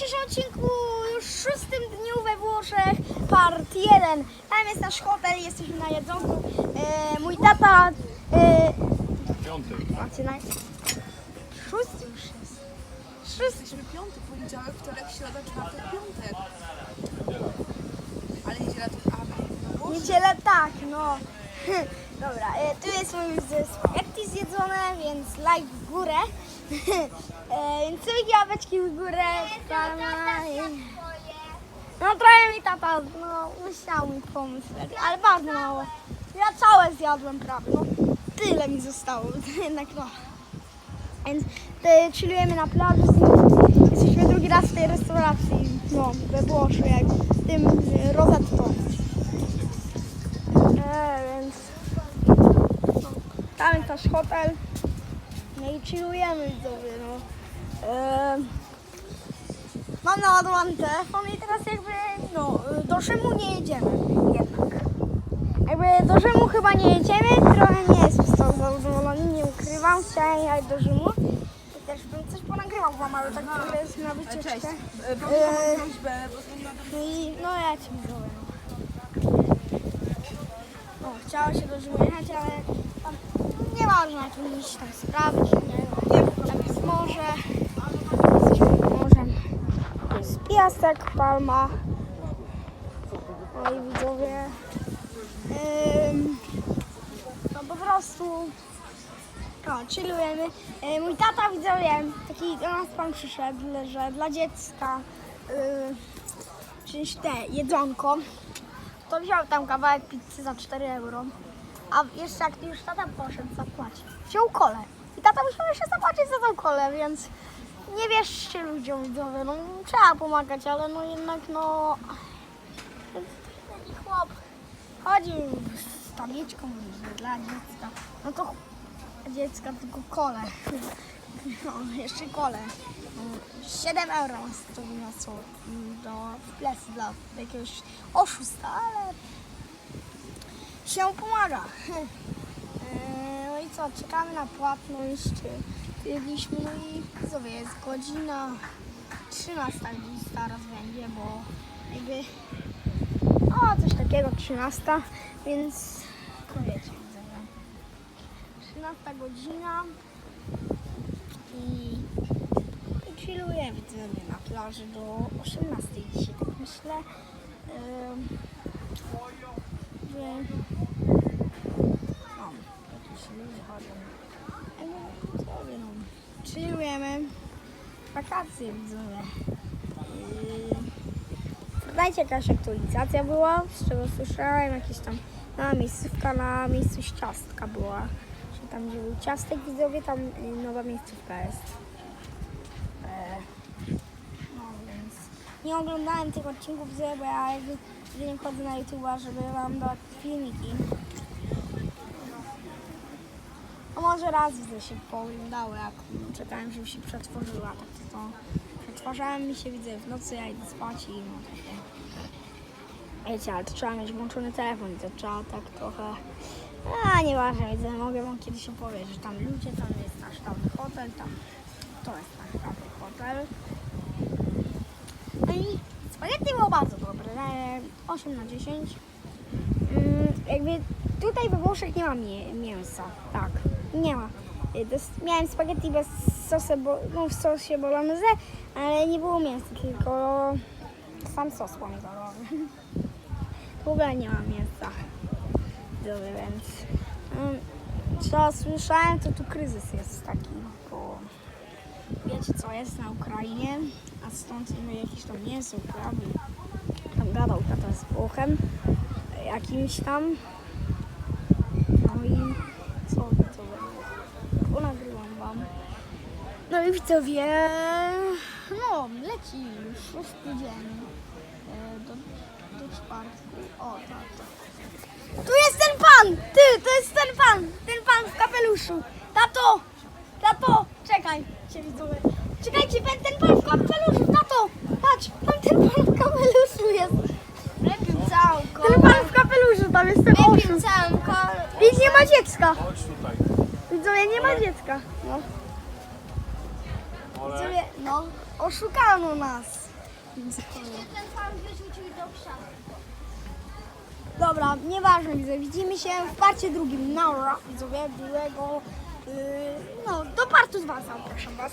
dzisiejszym odcinku, już szóstym dniu we Włoszech, part 1. Tam jest nasz hotel, jesteśmy na jedzonku. E, mój tata... E, Piątek. macie na... Szósty już jest. Szósty. Jesteśmy piątek, poniedziałek, wtorek, środa, czwartek, piątek. Ale niedziela to... A, no Boże. Niedzielę tak, no. Dobra, e, tu jest mój spaghetti zjedzone, więc like w górę. e, sobie jabłeczki w górę. I- No trochę mi tata, no musiał mi pomóc, ale bardzo mało. Ja całe zjadłem prawie, no tyle mi zostało, jednak no. Więc e, chillujemy na plaży, jesteśmy drugi raz w tej restauracji, no we Włoszech, w tym e. E, więc no, tam jest nasz hotel. No i chillujemy widzowie, no. E, mam naładowany telefon i teraz jakby, no, do Rzymu nie jedziemy jednak. Jakby do Rzymu chyba nie jedziemy, trochę nie jestem z tego zadowolony, nie ukrywam, chciałem jechać do Rzymu. I też bym coś ponagrywał wam, ale tak trochę jest na E, Cześć. wycieczkę. E, Proszę E, prośbę, bo no i no ja ci mówię. No, chciało się do Rzymu jechać, ale tam nieważne jakieś tam sprawy, nie, nie tam jest morze. Morzem. Jest piasek, palma. No i widzowie. Ym, no po prostu no, chillujemy. Mój tata widzowie, taki do nas pan przyszedł, że dla dziecka yy, te jedzonko, to wziął tam kawałek pizzy za 4 euro. A jeszcze jak już tata poszedł zapłacić, wziął kolę. I tata musiał jeszcze zapłacić za tą kolę, więc nie wierzcie ludziom widzowie, no trzeba pomagać, ale no jednak no... Taki chłop chodził z tabliczką dla dziecka, no to dziecka tylko kole. No, jeszcze kole. 7 euro to wyniosło do plecy dla jakiegoś oszusta, ale się pomaga. Eee, No i co, czekamy na płatność. Jedliśmy, no i sobie jest godzina 13 gdzieś zaraz będzie, bo jakby o coś takiego 13, więc no wiecie, widzowie. 13 godzina i, i chilluję widzowie na plaży do 18 dzisiaj tak myślę. Ym, że no, no, no, chillujemy. Wakacje widzowie. Yy, Dajcie jakaś aktualizacja była, z czego słyszałem, jakieś tam na miejscówka na miejscu ciastka była. Że tam gdzie był ciastek widzowie, tam nowa miejscówka jest. E, no więc nie oglądałem tych odcinków bo ja jakby nie chodzę na YouTube'a, żeby wam dać filmiki. A może raz widzę się pooglądały, jak czekałem, żeby się przetworzyła. Tak to, to przetwarzałem mi się, widzę w nocy, ja idę spać i no takie. Wiecie, ale to trzeba mieć włączony telefon i to trzeba tak trochę... A, nieważne, widzę, mogę wam kiedyś opowiedzieć, że tam ludzie, tam jest nasz dawny hotel, tam to jest nasz hotel. No i spaghetti było bardzo dobre, 8 na 10. Mm, jakby tutaj we Włoszech nie ma mię- mięsa, tak, nie ma. Y, Miałem spaghetti bez sosu, no w sosie bolognese, ale nie było mięsa, tylko sam sos pomidorowy. W ogóle nie ma mięsa. Dobra, więc mm, co słyszałem, to tu kryzys jest taki, bo wiecie co jest na Ukrainie, a stąd żeby jakieś tam mięso uprawił. Gadał tata z Włochem, jakimś tam. No i co, co będzie? Nagrywam wam. No i widzowie, no leci już szósty dzień e, do, do czwartku. O, tak, tak. Tu jest ten pan! Ty, to jest ten pan! Ten pan w kapeluszu! Tato! Tato! Czekaj, cię widzowie. Czekajcie, ten pan w kapeluszu! Tato! Patrz, tam ten pan w kapeluszu jest! Lepiej całko. Ten pan w kapeluszu, tam jest ten oszust. całko. I nie ma dziecka! Chodź tutaj. Widzowie, nie ma dziecka. No. Widzowie, no, oszukano nas. Ten pan wyrzucił do krzaka. Dobra, nieważne widzę. Widzimy się w parcie drugim. Nara, widzowie, byłego. Yy, no, do partu 2 zapraszam was.